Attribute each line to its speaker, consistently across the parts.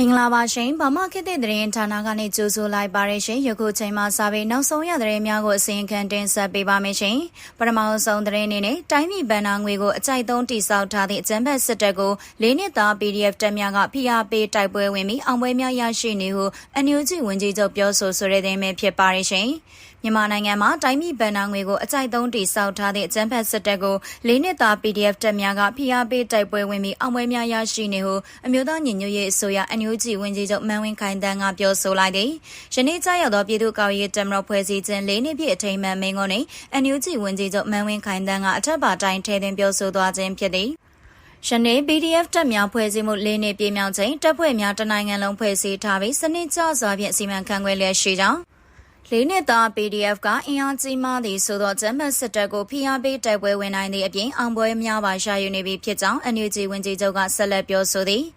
Speaker 1: မင်္ဂလာပါရှင်ဗမာခေတ်သစ်သတင်းဌာနကနေကြိုဆိုလိုက်ပါရရှင်ယခုချိန်မှာစာပေနောက်ဆုံးရသတင်းများကိုအစီရင်ခံတင်ဆက်ပေးပါမယ်ရှင်ပထမဆုံးသတင်းအနေနဲ့တိုင်းပြည်ဗန်နာငွေကိုအကြိုက်သုံးတိစောက်ထားသည့်အကြမ်းဖက်စစ်တပ်ကိုလေးနှစ်သား PDF တပ်များကဖိအားပေးတိုက်ပွဲဝင်ပြီးအောင်ပွဲများရရှိနေဟုအန်ယူဂျီဝန်ကြီးချုပ်ပြောဆိုဆိုတဲ့သတင်းပဲဖြစ်ပါရရှင်မြန်မာနိုင်ငံမှာတိုင်းပြည်ဗန်နာငွေကိုအကြိုက်သုံးတိစောက်ထားတဲ့အကြမ်းဖက်စစ်တပ်ကိုလေးနှစ်သား PDF တပ်များကဖိအားပေးတိုက်ပွဲဝင်ပြီးအောင်ပွဲများရရှိနေဟုအမျိုးသားညီညွတ်ရေးအစိုးရ NUG ဝန်ကြီးချုပ်မန်ဝင်းခိုင်တန်းကပြောဆိုလိုက်သည်။ယနေ့ကျရောက်သောပြည်သူ့ကော်ရေးတမတော်ဖွဲ့စည်းခြင်း၄နှစ်ပြည့်အထိမ်းအမှတ်မင်းကုန်းနှင့် NUG ဝန်ကြီးချုပ်မန်ဝင်းခိုင်တန်းကအထက်ပါတိုင်းထဲသွင်းပြောဆိုသွားခြင်းဖြစ်သည်။ယနေ့ PDF တပ်များဖွဲ့စည်းမှု၄နှစ်ပြည့်မြောက်ချိန်တပ်ဖွဲ့များတနိုင်ငံလုံးဖွဲ့စည်းထားပြီးစနစ်ကျစွာဖြင့်စီမံခန့်ခွဲလျက်ရှိကြောင်းလေးနှစ်သား PDF ကအင်အားကြီးမားသည့်ဆိုသောဂျမတ်စစ်တပ်ကိုဖိအားပေးတိုက်ပွဲဝင်နိုင်သည့်အပြင်အောင်ပွဲများပါရှာယူနေပြီဖြစ်ကြောင်း NUG ဝန်ကြီးချုပ်ကဆက်လက်ပြောဆိုသည်။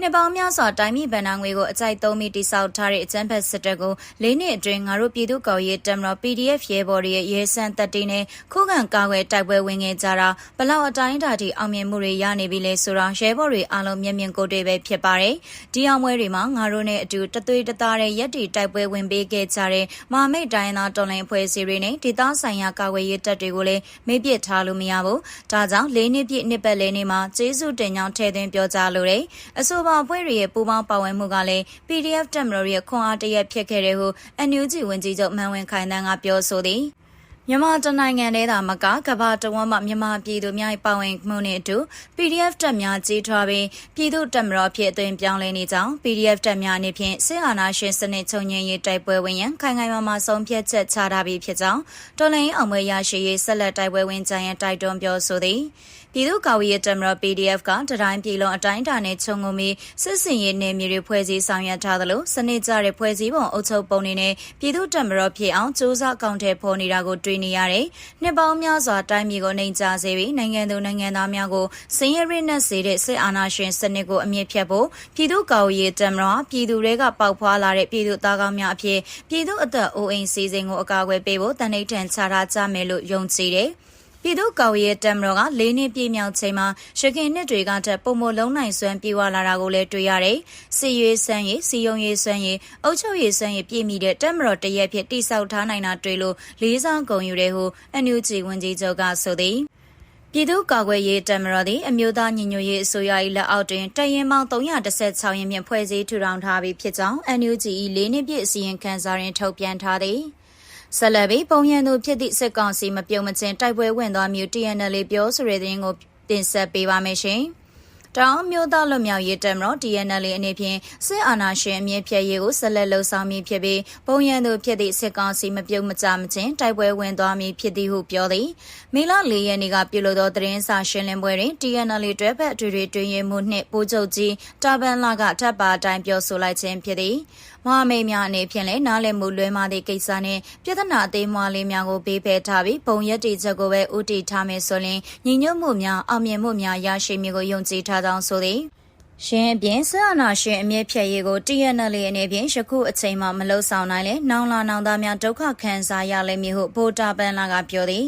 Speaker 1: နှစ်ပေါင်းများစွာတိုင်းပြည်ဗန်နာငွေကိုအကြိုက်သုံးပြီးတိစောက်ထားတဲ့အကြမ်းဖက်စစ်တပ်ကိုလေးနှစ်အတွင်းငါတို့ပြည်သူ့ကော်ရေးတမတော် PDF ရဲဘော်တွေရဲ့ရဲစံတပ်တွေနဲ့ခုခံကာကွယ်တိုက်ပွဲဝင်ခဲ့ကြတာဘလောက်အတိုင်းအတာထိအောင်မြင်မှုတွေရနေပြီလဲဆိုတာရဲဘော်တွေအားလုံးမျက်မြင်ကိုယ်တွေ့ပဲဖြစ်ပါတယ်။ဒီအောင်ပွဲတွေမှာငါတို့နဲ့အတူတသွေးတသားတဲ့ရက်တီတိုက်ပွဲဝင်ပေးခဲ့ကြတဲ့မဟာမိတ်တိုင်းသားတော်လှန်ဖွဲ့စည်းတွေနဲ့ဒေသဆိုင်ရာကာကွယ်ရေးတပ်တွေကိုလည်းမေ့ပစ်ထားလို့မရဘူး။ဒါကြောင့်လေးနှစ်ပြည့်နှစ်ပတ်လည်နေ့မှာကျေးဇူးတင်ကြောင်းထည့်သွင်းပြောကြားလိုတယ်။အဆိုပါအဖွဲ့တွေရဲ့ပူးပေါင်းပါဝင်မှုကလည်း PDF တက်မတော်ရဲ့ခွန်အားတရက်ဖြစ်ခဲ့တဲ့ဟု NUG ဝန်ကြီးချုပ်မန်ဝင်ခိုင်တန်းကပြောဆိုသည်မြန်မာတနိုင်ငံထဲသာမကကဘာတဝမ်းမှမြန်မာပြည်သူများပါဝင်မှုနဲ့အတူ PDF တက်များကြီးထွားပြီးပြည်သူတက်မတော်ဖြစ်အသွင်ပြောင်းလဲနေကြောင်း PDF တက်များအနေဖြင့်စစ်အာဏာရှင်စနစ်ချုပ်ငြိမ်းရေးတိုက်ပွဲဝင်ရန်ခိုင်ခိုင်မာမာဆုံးဖြတ်ချက်ချထားပြီးဖြစ်ကြောင်းတော်လှန်ရေးအောင်ပွဲရရှိရေးဆက်လက်တိုက်ပွဲဝင်ကြရန်တိုက်တွန်းပြောဆိုသည် ပြည်သူ့ကာဝေးရေးတမတော် PDF ကတတိုင်းပြည်လုံးအတိုင်းအတာနဲ့ခြုံငုံပြီးစစ်စင်ရေးနယ်မြေတွေဖွဲ့စည်းဆောင်ရွက်ထားသလိုစနစ်ကျတဲ့ဖွဲ့စည်းပုံအုပ်ချုပ်ပုံတွေနဲ့ပြည်သူ့တမတော်ဖြစ်အောင်စ조사ကောင်းတဲ့ဖော်နေတာကိုတွေ့နေရတယ်။နှစ်ပေါင်းများစွာတိုင်းပြည်ကိုနှိမ်ချစေပြီးနိုင်ငံသူနိုင်ငံသားများကိုစင်ရရနဲ့စေတဲ့စစ်အာဏာရှင်စနစ်ကိုအမြင့်ဖြတ်ဖို့ပြည်သူ့ကာဝေးရေးတမတော်ပြည်သူတွေကပေါက်ဖွာလာတဲ့ပြည်သူသားကောင်းများအဖြစ်ပြည်သူအသက်အိုးအိမ်စီစဉ်ကိုအကာအကွယ်ပေးဖို့တန်ဋိဌာန်ချထားကြမယ်လို့ယုံကြည်တယ်။ ပြည်သူ့ကော်ရဲ့တမ်မတော်က၄နှစ်ပြည့်မြောက်ချိန်မှာရခိုင်နှစ်တွေကထက်ပုံမလုံးနိုင်စွမ်းပြေဝလာတာကိုလည်းတွေ့ရတယ်။စီရွေးဆန်းရည်စီယုံရည်စွမ်းရည်အုပ်ချုပ်ရည်စွမ်းရည်ပြည့်မီတဲ့တမ်မတော်တရက်ဖြစ်တိဆောက်ထားနိုင်တာတွေ့လို့လေးစားဂုဏ်ယူတယ်ဟုအန်ယူဂျီဝန်ကြီးချုပ်ကဆိုသည်။ပြည်သူ့ကာကွယ်ရေးတမတော်သည်အမျိုးသားညီညွတ်ရေးအစိုးရ၏လက်အောက်တွင်တရင်ပေါင်း316ရင်ဖြင့်ဖွဲ့စည်းထူထောင်ထားပြီးဖြစ်ကြောင်း NUG ၏၄နှစ်ပြည့်အစည်းအဝေးခန်းစာတွင်ထုတ်ပြန်ထားသည်။ ဆက်လက်ပြီးပုံရန်သူဖြစ်သည့်စစ်ကောင်စီမပြုံမချင်းတိုက်ပွဲဝင်သွားမျိုး TNL ပြောဆိုတဲ့သတင်းကိုတင်ဆက်ပေးပါမယ်ရှင်။တောင်မျိုးသားလွတ်မြောက်ရေးတပ်မတော် DNL အနေဖြင့်စစ်အာဏာရှင်အမြင့်ဖြတ်ရေးကိုဆက်လက်လှုံ့ဆော်မည်ဖြစ်ပြီးပုံရန်သူဖြစ်သည့်စစ်ကောင်စီမပြုတ်မကြမချင်းတိုက်ပွဲဝင်သွားမည်ဖြစ်သည်ဟုပြောသည်မေလ၄ရက်နေ့ကပြုလုပ်သောသတင်းစာရှင်းလင်းပွဲတွင် DNL တွဲဖက်အထွေထွေတွင်ရမှုနှင့်ပိုးချုပ်ကြီးတာဘန်လာကထပ်ပါအတိုင်းပြောဆိုလိုက်ခြင်းဖြစ်သည် မဟာမိတ်များအနေဖြင့်လည်းနားလည်မှုလွဲမှားသည့်ကိစ္စနှင့်ပြဿနာအသေးမွှားလေးများကိုပေးဖယ်ထားပြီးပုံရက်တီချက်ကိုပဲဥတီထားမယ်ဆိုရင်ညီညွတ်မှုများအောင်မြင်မှုများရရှိမည်ကိုယုံကြည်ထားကြောင်းဆိုသည်ရှင်အပြင်ဆရာနာရှင်အမြင့်ဖြတ်ရေးကို TNL အနေဖြင့်ယခုအချိန်မှမလှုပ်ဆောင်နိုင်လဲနောင်လာနောင်သားများဒုက္ခခံစားရလိမ့်မည်ဟုဗိုလ်တာပန်လာကပြောသည်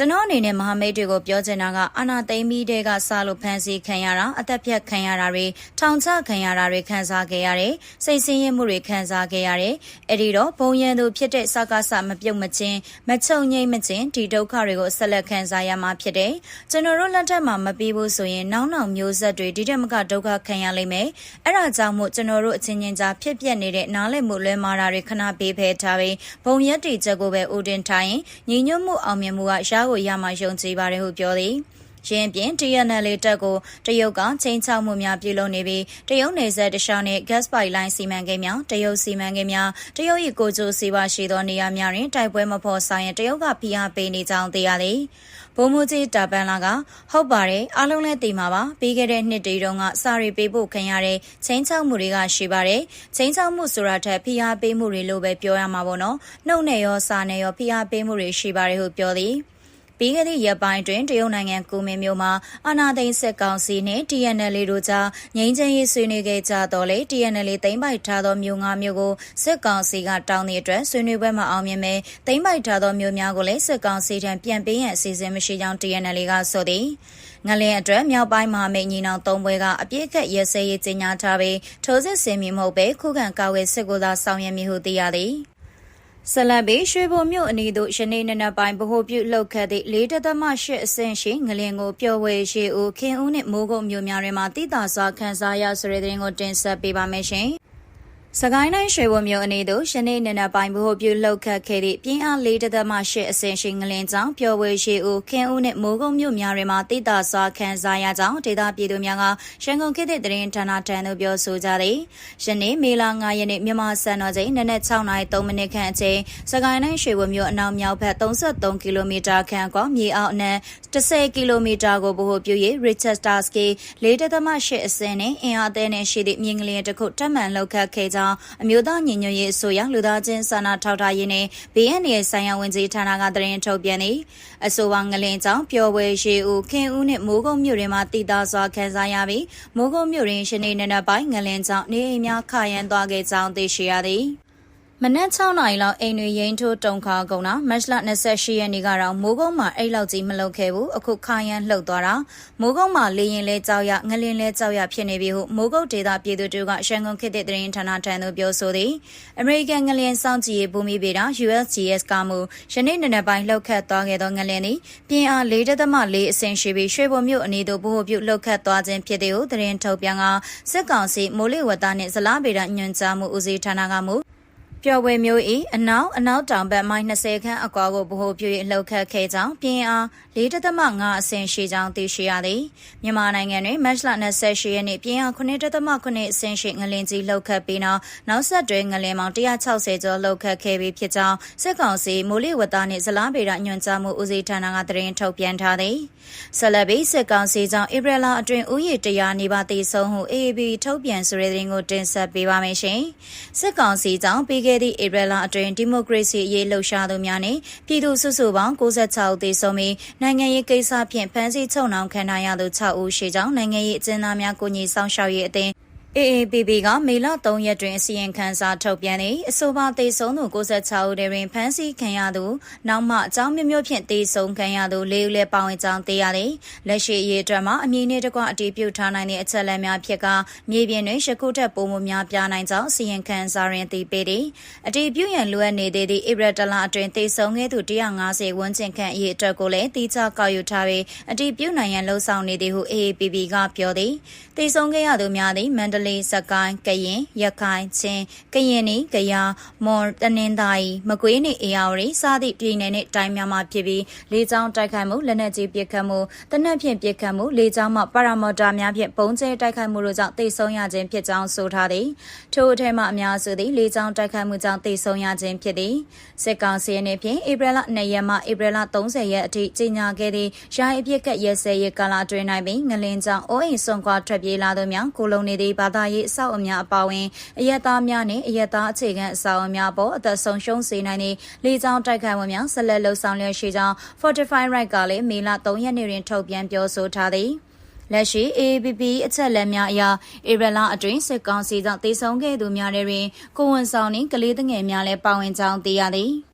Speaker 1: ကျွန်တော်အနေနဲ့မဟာမိတ်တွေကိုပြောချင်တာကအာနာသိမ့်ပြီးတဲ့ကစလို့ဖမ်းဆီးခံရတာအသက်ဖြတ်ခံရတာတွေထောင်ချခံရတာတွေခံစားခဲ့ရတယ်စိတ်ဆင်းရဲမှုတွေခံစားခဲ့ရတယ်အဲ့ဒီတော့ဘုံရန်သူဖြစ်တဲ့စကားစမပြုတ်မချင်းမချုံငိမ့်မချင်းဒီဒုက္ခတွေကိုဆက်လက်ခံစားရမှာဖြစ်တယ်ကျွန်တော်တို့လက်ထက်မှာမပြီးဘူးဆိုရင်နောက်နောက်မျိုးဆက်တွေဒီတက်မကဒုက္ခခံရလိမ့်မယ်အဲ့ဒါကြောင့်မို့ကျွန်တော်တို့အချင်းချင်းကြားဖြစ်ပျက်နေတဲ့နားလည်မှုလွဲမှားတာတွေခဏပေးဖယ်ထားပြီးဘုံရက်တီချက်ကိုပဲဦးတင်ထားရင်ညီညွတ်မှုအောင်မြင်မှုကရကိုရမှယုံကြည်ပါတယ်ဟုပြောသည်ရင်းပြင် TNL တက်ကိုတရုတ်ကချင်းချောက်မှုများပြုလုပ်နေပြီးတရုတ်နယ်စပ်တခြားနှင့် gas pipeline စီမံကိန်းများတရုတ်စီမံကိန်းများတရုတ်၏ကိုကြိုစီးပွားရှိသောနေရာများတွင်တိုက်ပွဲမဖော်ဆောင်ရင်တရုတ်ကဖိအားပေးနေကြောင်းသိရသည်ဘုံမူကြီးတာပန်လာကဟုတ်ပါတယ်အားလုံးလည်းသိမှာပါပြီးခဲ့တဲ့နှစ်တည်းတုန်းကစာရီပေးဖို့ခံရတဲ့ချင်းချောက်မှုတွေကရှိပါတယ်ချင်းချောက်မှုဆိုတာထက်ဖိအားပေးမှုတွေလို့ပဲပြောရမှာပေါ့နော်နှုတ်နဲ့ရောစာနဲ့ရောဖိအားပေးမှုတွေရှိပါတယ်ဟုပြောသည် ပြီးခဲ့သည့်ရက်ပိုင်းတွင်တရုတ်နိုင်ငံကူမင်းမြို့မှာအာဏာသိမ်းစစ်ကောင်စီနှင့် TNL တို့ကြားငြိမ်းချမ်းရေးဆွေးနွေးခဲ့ကြတော့လေ TNL သိမ်းပိုက်ထားသောမြို့ငါးမြို့ကိုစစ်ကောင်စီကတောင်းသည့်အတွက်ဆွေးနွေးပွဲမှာအောင်မြင်မဲ့သိမ်းပိုက်ထားသောမြို့များကိုလည်းစစ်ကောင်စီထံပြန်ပေးရန်အစီအစဉ်မရှိကြောင်း TNL ကဆိုသည်ငလင်အတွက်မြောက်ပိုင်းမှာမိတ်ညီနောင်သုံးပွဲကအပြစ်အခက်ရဲစဲရေးကြီးညာထားပြီးထိုးစစ်ဆင်မီမဟုတ်ပဲခုခံကာဝယ်စစ်ကိုသာဆောင်ရွက်မည်ဟုသိရသည် ဆလတ်ဘေးရွှေဘုံမြို့အနီးသို့ယနေ့နနက်ပိုင်းဗဟိုပြုလှုပ်ခတ်သည့်၄ဒသမ၈အဆင့်ရှိငလင်ကိုပျော်ဝေရှိဦးခင်ဦးနှင့်မိုးကုတ်မြို့များတွင်မှတိတာစွာခန်းစားရဆိုတဲ့တဲ့ရင်ကိုတင်ဆက်ပေးပါမယ်ရှင်။ စကိုင်းတိုင်းရွှေဘုံမြို့အနေသို့ယနေ့နနက်ပိုင်းဗဟိုပြုလှုပ်ခတ်ခဲ့သည့်ပြင်းအား၄ဒသမ၈အဆင့်ရှိငလင်ကြောင့်ပျော်ဝေရှိဦးခင်ဦးနှင့်မိုးကုတ်မြို့များတွင်မှတိတာစွာခန်းစားရကြောင်းဒေသပြည်သူများကရန်ကုန်ခေတ်သည့်တရင်ဌာနထံသို့ပြောဆိုကြသည်။ယနေ့မေလ9ရက်နေ့မြန်မာစံတော်ချိန်နနက်6:03မိနစ်ခန့်အချိန်စကိုင်းတိုင်းရွှေဘုံမြို့အနောက်မြောက်ဘက်33ကီလိုမီတာခန့်ကွာမြေအောက်အနက်10ကီလိုမီတာကိုဗဟိုပြု၍ Richard Starsky ၄ဒသမ၈အဆင့်နှင့်အင်အားသဲနှင့်ရှိသည့်မြင်းကလေးတစ်ခုထပ်မံလှုပ်ခတ်ခဲ့ကြောင်းအမျိုးသားညီညွတ်ရေးအစိုးရလူသားချင်းစာနာထောက်ထားရေးနှင့် BNA ဆိုင်ရာဝန်ကြီးဌာနကသတင်းထုတ်ပြန်သည်အဆိုပါငလင်ကြောင့်ပျော်ပွဲရှိဦးခင်ဦးနှင့်မိုးကုတ်မြို့တွင်မှတည်တာစွာခန်းစားရပြီးမိုးကုတ်မြို့တွင်ရှနေ့နေ့နက်ပိုင်းငလင်ကြောင့်နေအိမ်များခရမ်းသွားခဲ့ကြောင်းသိရှိရသည် မနက်6နာရီလောက်အိမ်တွေရင်ထိုးတုံခါကုန်တာမတ်လ28ရက်နေ့ကတော့မိုးကုန်းမှာအိတ်လောက်ကြီးမလုပ်ခဲ့ဘူးအခုခါရန်လှုပ်သွားတာမိုးကုန်းမှာလေရင်လဲကြောက်ရငလင်းလဲကြောက်ရဖြစ်နေပြီဟုမိုးကုတ်ဒေသပြည်သူတို့ကရှန်ကုန်ခေတ်တဲ့တရင်ဌာနထံသို့ပြောဆိုသည်အမေရိကန်ငလင်းစောင့်ကြည့်ရေးဘူမိဗေဒ USGS ကမူယနေ့နေ့ပိုင်းလှုပ်ခတ်သွားခဲ့သောငလင်းသည်ပြင်းအား4.4အဆင့်ရှိပြီးရွှေဘုံမြို့အနီးသို့ဘို့ပြုလှုပ်ခတ်သွားခြင်းဖြစ်သည်ဟုတရင်ထုတ်ပြန်ကစစ်ကောင်စီမိုးလေဝသနှင့်ဇလားဗေဒညွှန်ကြားမှုဦးစီးဌာနကမူ ပျော်ဝဲမျိုး၏အနောက်အနောက်တောင်ဘက်မိုင်20ခန့်အကွာကိုဗဟိုပြု၍လှုပ်ခတ်ခဲ့ကြောင်းပြင်းအား4.5အဆင့်ရှိကြောင်းသိရှိရသည်မြန်မာနိုင်ငံတွင်မတ်လ28ရက်နေ့ပြင်းအား9.9အဆင့်ရှိငလင်ကြီးလှုပ်ခတ်ပြီးနောက်နောက်ဆက်တွဲငလင်ပေါင်း160ကျော်လှုပ်ခတ်ခဲ့ပြီးဖြစ်ကြောင်းစစ်ကောင်စီမိုးလေဝသနှင့်ဇလားဗေဒညွှန်ကြားမှုဦးစီးဌာနကသတင်းထုတ်ပြန်ထားသည်ဆက်လက်ပြီးစစ်ကောင်စီကြောင့်ဧပြီလအတွင်းဥယျာဉ်တရားနေပါတည်ဆုံးဟု AAB ထုတ်ပြန်ဆိုတဲ့သတင်းကိုတင်ဆက်ပေးပါမယ်ရှင်စစ်ကောင်စီကြောင့်ပြီးခဲ့သည့်ဧပြီလအတွင်းဒီမိုကရေစီအရေးလှုပ်ရှားသူများနှင့်ပြည်သူစုစုပေါင်း96ဦးသေဆုံးပြီးနိုင်ငံရေးကိစ္စဖြင့်ဖမ်းဆီးချုပ်နှောင်ခံထားရသူ6ဦးရှိကြောင်းနိုင်ငံရေးအကျဉ်းသားများကိုညီဆောင်ရှောက်ရေးအသင်း AAPP ကမေလ3ရက်တွင်အစီရင်ခံစာထုတ်ပြန်သည်အဆိုပါတေဆုံးသူ96ဦးတွင်ဖမ်းဆီးခံရသူနောက်မှအကြောင်းမျိုးမျိုးဖြင့်တေဆုံးခံရသူ၄ဦးလည်းပါဝင်ကြောင်းသိရသည်လက်ရှိအရေးအတွက်မှာအမည်နှင့်တကွအတည်ပြုထားနိုင်တဲ့အချက်အလက်များဖြစ်ကမြေပြင်တွင်ရှခုထက်ပိုမိုများပြားနိုင်ကြောင်းအစီရင်ခံစာတွင်သိပေးသည်အတည်ပြုရန်လိုအပ်နေသေးသည့်ဧပြီတလအတွင်းတေဆုံးခဲ့သူ150ဝန်းကျင်ခန့်အရေးအတွက်ကိုလည်းတိကျကောက်ယူထားပြီးအတည်ပြုနိုင်ရန်လှုံ့ဆော်နေသည်ဟု AAPP ကပြောသည်တေဆုံးခဲ့ရသူများသည်မန္တလေးလေးစကိုင်းကရင်ရခိုင်ချင်းကရင်နီကယားမွန်တနင်္သာရီမကွေးနေအေရဝတီစသည့်ပြည်နယ်နှင့်တိုင်းများမှာဖြစ်ပြီးလေကြောင်းတိုက်ခိုက်မှုလက်နက်ကြီးပစ်ခတ်မှုတနက်ဖြင့်ပစ်ခတ်မှုလေကြောင်းမှပါရာမော်တာများဖြင့်ပုံကျဲတိုက်ခိုက်မှုတို့ကြောင့်တိတ်ဆုံးရခြင်းဖြစ်ကြောင်းဆိုထားသည်ထို့အထက်မှအများစုသည်လေကြောင်းတိုက်ခိုက်မှုကြောင့်တိတ်ဆုံးရခြင်းဖြစ်သည်စစ်ကောင်စီအနေဖြင့်ဧပြီလ2ရက်မှဧပြီလ30ရက်အထိကြီးညာခဲ့သည့်ရာအပြစ်ကရဲစဲရဲကာလအတွင်း၌ပင်ငလင်းကြောင့်အိုးအိမ်ဆွန်ခွာထွက်ပြေးလာသူများကိုလုံနေသည့်ဘာသာရေးအဆောက်အအုံများအပါအဝင်အယက်သားများနှင့်အယက်သားအခြေခံအဆောက်အအုံများပေါ်အသက်ဆုံးရှုံးစေနိုင်သည့်လေကြောင်းတိုက်ခိုက်မှုများဆက်လက်လှုပ်ဆောင်လျက်ရှိကြောင်း Fortify Right ကလည်းမေလ3ရက်နေ့တွင်ထုတ်ပြန်ပြောဆိုထားသည်လက်ရှိ AAPP အချက်လက်များအရဧပြီလအတွင်းစစ်ကောင်စီကြောင့်တေဆုံးခဲ့သူများတွင်ကိုဝန်ဆောင်နှင့်ကလေးငယ်များလည်းပါဝင်ကြောင်းသိရသည်။